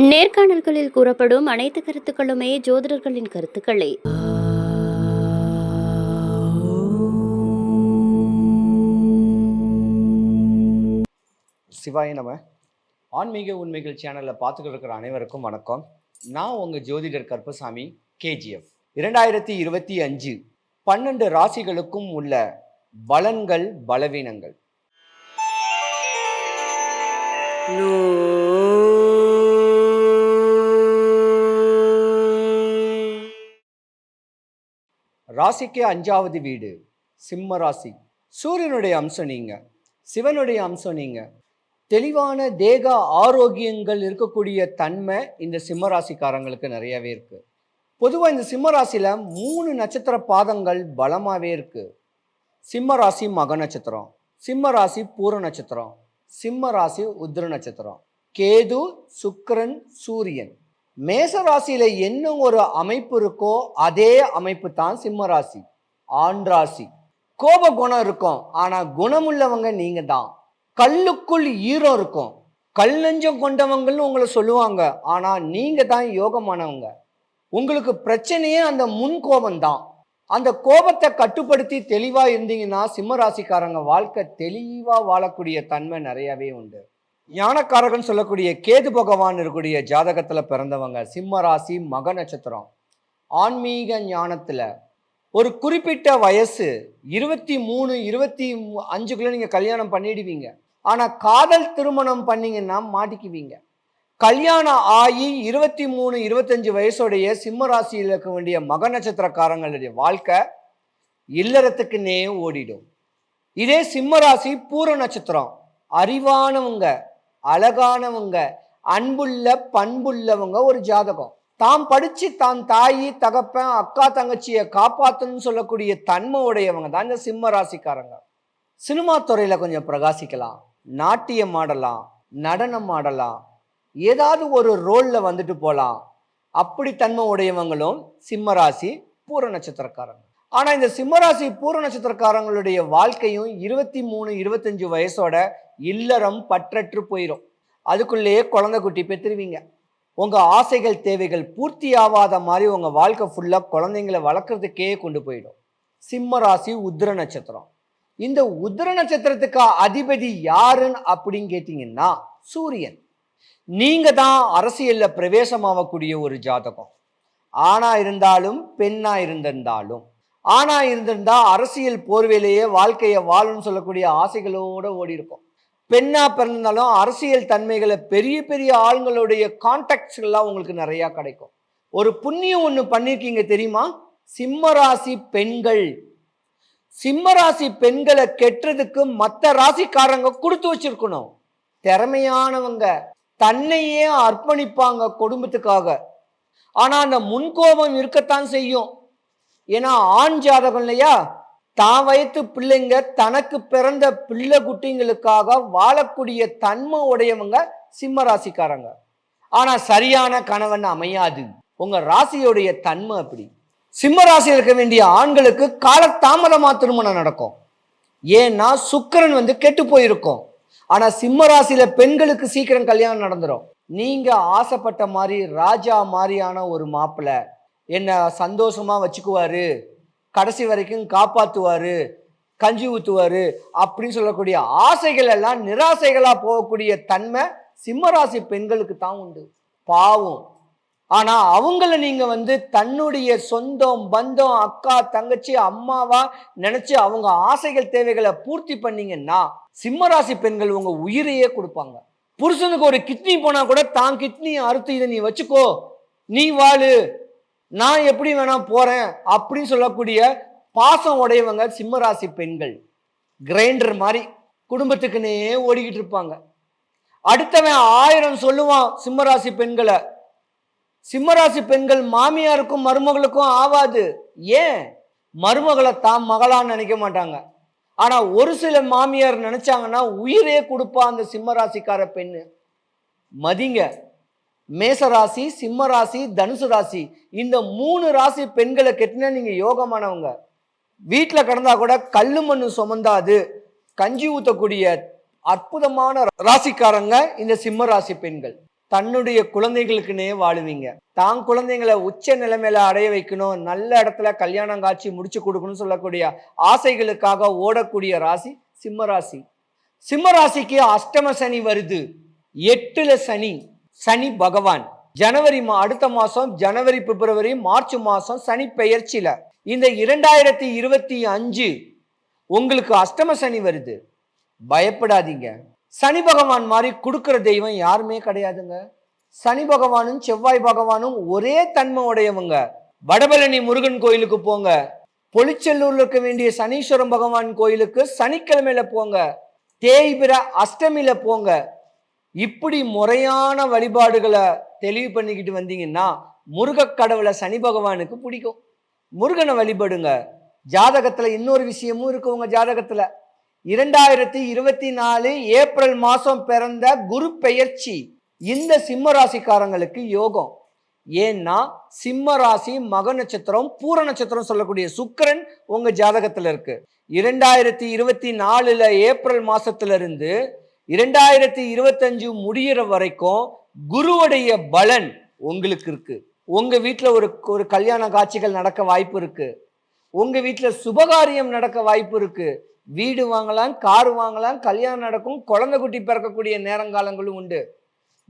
நேர்காணல்களில் கூறப்படும் அனைத்து கருத்துக்களுமே ஜோதிடர்களின் கருத்துக்களே. சிவாய நம. ஆன்மீக உண்மைகள் சேனலில் பார்த்துக்கிட்டு இருக்கிற அனைவருக்கும் வணக்கம். நான் உங்கள் ஜோதிடர் கருப்பசாமி கேஜிஎஃப் இரண்டாயிரத்தி இருபத்தி அஞ்சு பன்னெண்டு ராசிகளுக்கும் உள்ள பலன்கள் பலவீனங்கள். ராசிக்கு அஞ்சாவது வீடு சிம்ம ராசி. சூரியனுடைய அம்சம் நீங்கள் சிவனுடைய அம்சம் நீங்கள் தெளிவான தேக ஆரோக்கியங்கள் இருக்கக்கூடிய தன்மை இந்த சிம்ம ராசிக்காரங்களுக்கு நிறையவே இருக்குது பொதுவாக இந்த சிம்மராசியில் மூணு நட்சத்திர பாதங்கள் பலமாகவே இருக்குது சிம்ம ராசி மக நட்சத்திரம் சிம்ம ராசி பூர நட்சத்திரம் சிம்ம ராசி உத்திர நட்சத்திரம். கேது சுக்கரன் சூரியன். மேச என்னும் என்ன ஒரு அமைப்பு இருக்கோ அதே அமைப்பு தான் சிம்ம ராசி ஆண் ராசி கோப குணம் இருக்கும். ஆனால் குணமுள்ளவங்க நீங்கள் தான் கல்லுக்குள் ஈரம் இருக்கும். கல் நெஞ்சம் கொண்டவங்கன்னு உங்களை சொல்லுவாங்க. ஆனால் நீங்கள் தான் யோகமானவங்க. உங்களுக்கு பிரச்சனையே அந்த முன் கோபம் தான் அந்த கோபத்தை கட்டுப்படுத்தி தெளிவாக இருந்தீங்கன்னா சிம்ம ராசிக்காரங்க வாழ்க்கை தெளிவாக வாழக்கூடிய தன்மை நிறையவே உண்டு. ஞானக்காரகன் சொல்லக்கூடிய கேது பகவான் இருக்கக்கூடிய ஜாதகத்தில் பிறந்தவங்க சிம்ம ராசி மக நட்சத்திரம். ஆன்மீக ஞானத்தில் ஒரு குறிப்பிட்ட வயசு இருபத்தி மூணு இருபத்தி அஞ்சுக்குள்ளே நீங்கள் கல்யாணம் பண்ணிடுவீங்க. ஆனால் காதல் திருமணம் பண்ணீங்கன்னா மாட்டிக்குவீங்க. கல்யாணம் ஆகி இருபத்தி மூணு இருபத்தஞ்சு வயசுடைய சிம்ம ராசியில் இருக்க வேண்டிய மக நட்சத்திரக்காரங்களுடைய வாழ்க்கை இல்லறத்துக்குன்னே ஓடிடும். இதே சிம்ம ராசி பூர நட்சத்திரம். அறிவானவங்க அழகானவங்க அன்புள்ள பண்புள்ளவங்க ஒரு ஜாதகம். தாம் படித்து தான் தாயி தகப்பன் அக்கா தங்கச்சியை காப்பாத்தணும்னு சொல்லக்கூடிய தன்மை உடையவங்க தான் இந்த சிம்ம ராசிக்காரங்க. சினிமா துறையில் கொஞ்சம் பிரகாசிக்கலாம். நாட்டியம் ஆடலாம் நடனம் ஆடலாம் ஏதாவது ஒரு ரோலில் வந்துட்டு போகலாம் அப்படி தன்மை உடையவங்களும் சிம்ம ராசி பூர நட்சத்திரக்காரங்க. ஆனால் இந்த சிம்மராசி பூர நட்சத்திரக்காரங்களுடைய வாழ்க்கையும் இருபத்தி மூணு இருபத்தஞ்சு வயசோட இல்லறம் பற்றற்று போயிடும் அதுக்குள்ளேயே குழந்தை குட்டி பெற்றுருவீங்க. உங்கள் ஆசைகள் தேவைகள் பூர்த்தி ஆகாத மாதிரி உங்கள் வாழ்க்கை ஃபுல்லாக குழந்தைங்களை வளர்க்கறதுக்கே கொண்டு போயிடும். சிம்ம ராசி உத்திர நட்சத்திரம். இந்த உத்திர நட்சத்திரத்துக்கு அதிபதி யாருன்னு அப்படின்னு கேட்டிங்கன்னா சூரியன். நீங்க தான் அரசியலில் பிரவேசமாகக்கூடிய ஒரு ஜாதகம். ஆணா இருந்தாலும் பெண்ணா இருந்திருந்தாலும் ஆணா இருந்திருந்தா அரசியல் போர்வையிலேயே வாழ்க்கையை வாழும்னு சொல்லக்கூடிய ஆசைகளோட ஓடி இருக்கும் பெண்ணா பிறந்தாலும் அரசியல் தன்மைகளை பெரிய பெரிய ஆளுங்களுடைய கான்டாக்ட்ஸ்கள்லாம் உங்களுக்கு நிறையா கிடைக்கும். ஒரு புண்ணியம் ஒன்று பண்ணியிருக்கீங்க தெரியுமா? சிம்மராசி பெண்கள். சிம்மராசி பெண்களை கெட்டுறதுக்கு மற்ற ராசிக்காரங்க கொடுத்து வச்சிருக்கணும். திறமையானவங்க. தன்னையே அர்ப்பணிப்பாங்க குடும்பத்துக்காக. ஆனால் அந்த முன்கோபம் இருக்கத்தான் செய்யும். ஏன்னா ஆண் ஜாதகம் இல்லையா? தான் வயத்து பிள்ளைங்க தனக்கு பிறந்த பிள்ளை குட்டிங்களுக்காக வாழக்கூடிய தன்மை உடையவங்க சிம்ம ராசிக்காரங்க. ஆனா சரியான கணவன் அமையாது. உங்க ராசியோடைய தன்மை அப்படி. சிம்ம ராசி இருக்க வேண்டிய ஆண்களுக்கு காலதாமதமா திருமணம் நடக்கும். ஏன்னா சுக்கிரன் வந்து கெட்டு போயிருக்கும். ஆனா சிம்ம ராசியில பெண்களுக்கு சீக்கிரம் கல்யாணம் நடந்துடும் நீங்க ஆசைப்பட்ட மாதிரி ராஜா மாதிரியான ஒரு மாப்பிள்ளை என்னை சந்தோஷமாக வச்சுக்குவாரு. கடைசி வரைக்கும் காப்பாற்றுவார் கஞ்சி ஊற்றுவார் அப்படின்னு சொல்லக்கூடிய ஆசைகள் எல்லாம் நிராசைகளாக போகக்கூடிய தன்மை சிம்மராசி பெண்களுக்கு தான் உண்டு. பாவம். ஆனால் அவங்கள நீங்கள் வந்து தன்னுடைய சொந்தம் பந்தம் அக்கா தங்கச்சி அம்மாவா நினச்சி அவங்க ஆசைகள் தேவைகளை பூர்த்தி பண்ணீங்கன்னா சிம்மராசி பெண்கள் உங்கள் உயிரையே கொடுப்பாங்க. புருஷனுக்கு ஒரு கிட்னி போனால் கூட தான் கிட்னியை அறுத்து இதை நீ வச்சுக்கோ. நீ வாழு. நான் எப்படி வேணா போறேன் அப்படின்னு சொல்லக்கூடிய பாசம் உடையவங்க சிம்மராசி பெண்கள். கிரைண்டர் மாதிரி குடும்பத்துக்குன்னே ஓடிக்கிட்டு இருப்பாங்க. அடுத்தவன் ஆயிரம் சொல்லுவான் சிம்மராசி பெண்களை. சிம்மராசி பெண்கள் மாமியாருக்கும் மருமகளுக்கும் ஆவாது. ஏன்? மருமகளை தான் மகளான்னு நினைக்க மாட்டாங்க. ஆனா ஒரு சில மாமியார் நினைச்சாங்கன்னா உயிரே கொடுப்பா அந்த சிம்மராசிக்கார பெண்ணு. மதிங்க. மேசராசி சிம்ம ராசி தனுசு ராசி. இந்த மூணு ராசி பெண்களை கெட்டினா நீங்கள் யோகமானவங்க. வீட்டில் கிடந்தா கூட கல்லு மண்ணு சுமந்தாது. கஞ்சி ஊற்றக்கூடிய அற்புதமான ராசிக்காரங்க இந்த சிம்ம ராசி பெண்கள். தன்னுடைய குழந்தைகளுக்குன்னே வாழுவீங்க. தான் குழந்தைங்களை உச்ச நிலைமையில அடைய வைக்கணும். நல்ல இடத்துல கல்யாணம் காட்சி முடிச்சு கொடுக்கணும்னு சொல்லக்கூடிய ஆசைகளுக்காக ஓடக்கூடிய ராசி சிம்ம ராசி. சிம்ம ராசிக்கு அஷ்டம சனி வருது. எட்டுல சனி. சனி பகவான். ஜனவரி மா அடுத்த மாதம் ஜனவரி பிப்ரவரி மார்ச் மாதம் சனி பெயர்ச்சியில். இந்த இரண்டாயிரத்தி இருபத்தி அஞ்சு உங்களுக்கு அஷ்டம சனி வருது. பயப்படாதீங்க. சனி பகவான் மாதிரி கொடுக்குற தெய்வம் யாருமே கிடையாதுங்க. சனி பகவானும் செவ்வாய் பகவானும் ஒரே தன்மை உடையவங்க வடபழனி முருகன் கோயிலுக்கு போங்க. பொலிச்செல்லூர்ல இருக்க வேண்டிய சனீஸ்வரம் பகவான் கோயிலுக்கு சனிக்கிழமையில போங்க. தேய்பிர அஷ்டமியில போங்க. இப்படி முறையான வழிபாடுகளை தெளிவு பண்ணிக்கிட்டு வந்தீங்கன்னா முருகக் கடவுளை சனி பகவானுக்கு பிடிக்கும். முருகனை வழிபடுங்க. ஜாதகத்தில் இன்னொரு விஷயமும் இருக்கு உங்கள் ஜாதகத்தில். இரண்டாயிரத்தி இருபத்தி நாலு ஏப்ரல் மாதம் பிறந்த குரு பெயர்ச்சி. இந்த சிம்ம ராசிக்காரங்களுக்கு யோகம். ஏன்னா சிம்ம ராசி மக நட்சத்திரம் பூர நட்சத்திரம் சொல்லக்கூடிய சுக்கிரன் உங்க ஜாதகத்துல இருக்கு. இரண்டாயிரத்தி இருபத்தி நாலுல ஏப்ரல் மாசத்துல இருந்து இரண்டாயிரத்தி இருபத்தஞ்சு முடியிற வரைக்கும் குருவுடைய பலன் உங்களுக்கு இருக்கு. உங்க வீட்டில் ஒரு ஒரு கல்யாண காட்சிகள் நடக்க வாய்ப்பு இருக்கு. உங்க வீட்டில் சுபகாரியம் நடக்க வாய்ப்பு இருக்கு. வீடு வாங்கலாம் கார் வாங்கலாம் கல்யாணம் நடக்கும் குழந்தை குட்டி பிறக்கக்கூடிய நேரங்காலங்களும் உண்டு.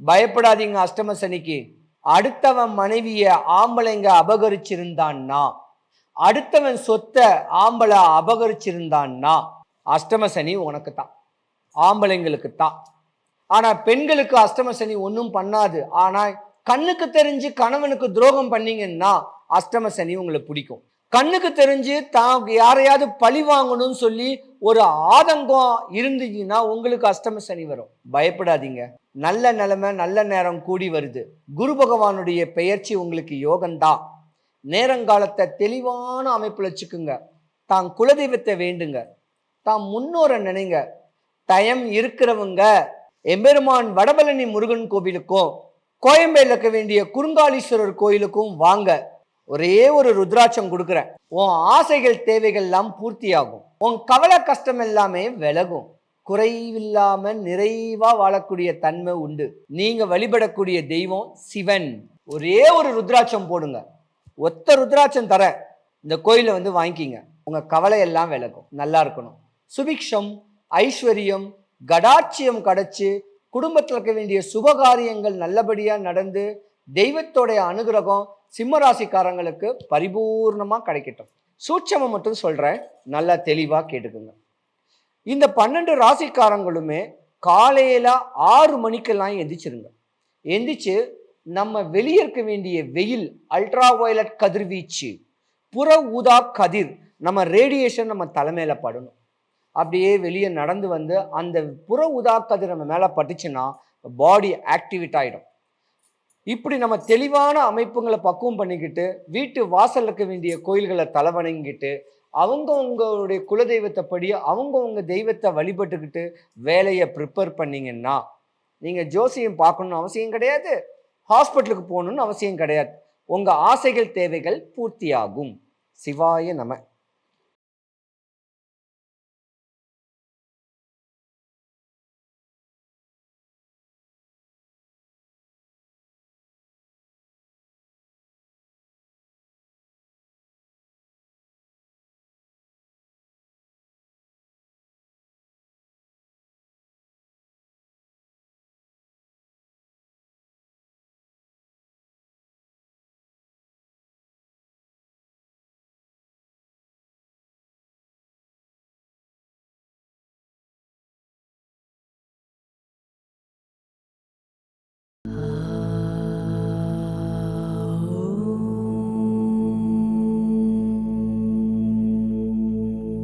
பயப்படாதீங்க அஷ்டம சனிக்கு. அடுத்தவன் மனைவியை ஆம்பளைங்க அபகரிச்சிருந்தான்னா அடுத்தவன் சொத்தை ஆம்பளை அபகரிச்சிருந்தான்னா அஷ்டம சனி உனக்கு தான் ஆம்பளைங்களுக்கு தான் ஆனால் பெண்களுக்கு அஷ்டம சனி ஒன்றும் பண்ணாது. ஆனால் கண்ணுக்கு தெரிஞ்சு கணவனுக்கு துரோகம் பண்ணீங்கன்னா அஷ்டம சனி உங்களுக்கு பிடிக்கும். கண்ணுக்கு தெரிஞ்சு தான் யாரையாவது பழி வாங்கணும்னு சொல்லி ஒரு ஆதங்கம் இருந்துச்சுன்னா உங்களுக்கு அஷ்டம சனி வரும். பயப்படாதீங்க. நல்ல நிலைமை நல்ல நேரம் கூடி வருது. குரு பகவானுடைய பெயர்ச்சி உங்களுக்கு யோகம்தான். நேரங்காலத்தை தெளிவான அமைப்பில் வச்சுக்குங்க. தான் குலதெய்வத்தை வேண்டுங்க. தான் முன்னோரை நினைங்க. டயம் இருக்கிறவங்க எம்பெருமான் வடபழனி முருகன் கோவிலுக்கும் கோயம்பேல இருக்க வேண்டிய குறுங்காலீஸ்வரர் கோயிலுக்கும் வாங்க. ஒரே ஒரு ருத்ராட்சம் கொடுக்குறேன். உன் ஆசைகள் தேவைகள் எல்லாம் பூர்த்தியாகும். உன் கவலை கஷ்டம் எல்லாமே விலகும். குறைவில்லாம நிறைவா வாழக்கூடிய தன்மை உண்டு. நீங்க வழிபடக்கூடிய தெய்வம் சிவன். ஒரே ஒரு ருத்ராட்சம் போடுங்க. ஒத்த ருத்ராட்சம் தரேன். இந்த கோயிலை வந்து வாங்கிக்கிங்க. உங்க கவலை எல்லாம் விலகும். நல்லா இருக்கணும். சுபிக்ஷம். ஐஸ்வர்யம் கடாட்சியம் கிடைச்சு குடும்பத்தில் இருக்க வேண்டிய சுபகாரியங்கள் நல்லபடியாக நடந்து தெய்வத்தோடைய அனுகிரகம் சிம்மராசிக்காரங்களுக்கு பரிபூர்ணமாக கிடைக்கட்டும். சூட்சமம் மட்டும் சொல்கிறேன் நல்லா தெளிவாக கேட்டுக்குங்க. இந்த பன்னெண்டு ராசிக்காரங்களுமே காலையில் ஆறு மணிக்கெல்லாம் எந்திரிச்சிருங்க. எந்திரிச்சு நம்ம வெளியே இருக்க வேண்டிய வெயில் அல்ட்ரா வயலட் கதிர்வீச்சு புற ஊதா கதிர் நம்ம ரேடியேஷன் நம்ம தலைமையில் படணும். அப்படியே வெளியே நடந்து வந்து அந்த புற உதாக்கதிர் நம்ம மேலே பட்டுச்சுன்னா பாடி ஆக்டிவேட் ஆகிடும் இப்படி நம்ம தெளிவான அமைப்புங்களை பக்குவம் பண்ணிக்கிட்டு வீட்டு வாசல்ல இருக்க வேண்டிய கோயில்களை தலைவணங்கிட்டு அவங்கவுங்களுடைய குலதெய்வத்தை படி அவங்கவுங்க தெய்வத்தை வழிபட்டுக்கிட்டு வேலையை ப்ரிப்பேர் பண்ணிங்கன்னா நீங்கள் ஜோசியம் பார்க்கணும்னு அவசியம் கிடையாது. ஹாஸ்பிட்டலுக்கு போகணுன்னு அவசியம் கிடையாது. உங்கள் ஆசைகள் தேவைகள் பூர்த்தியாகும். சிவாய நம. Uh...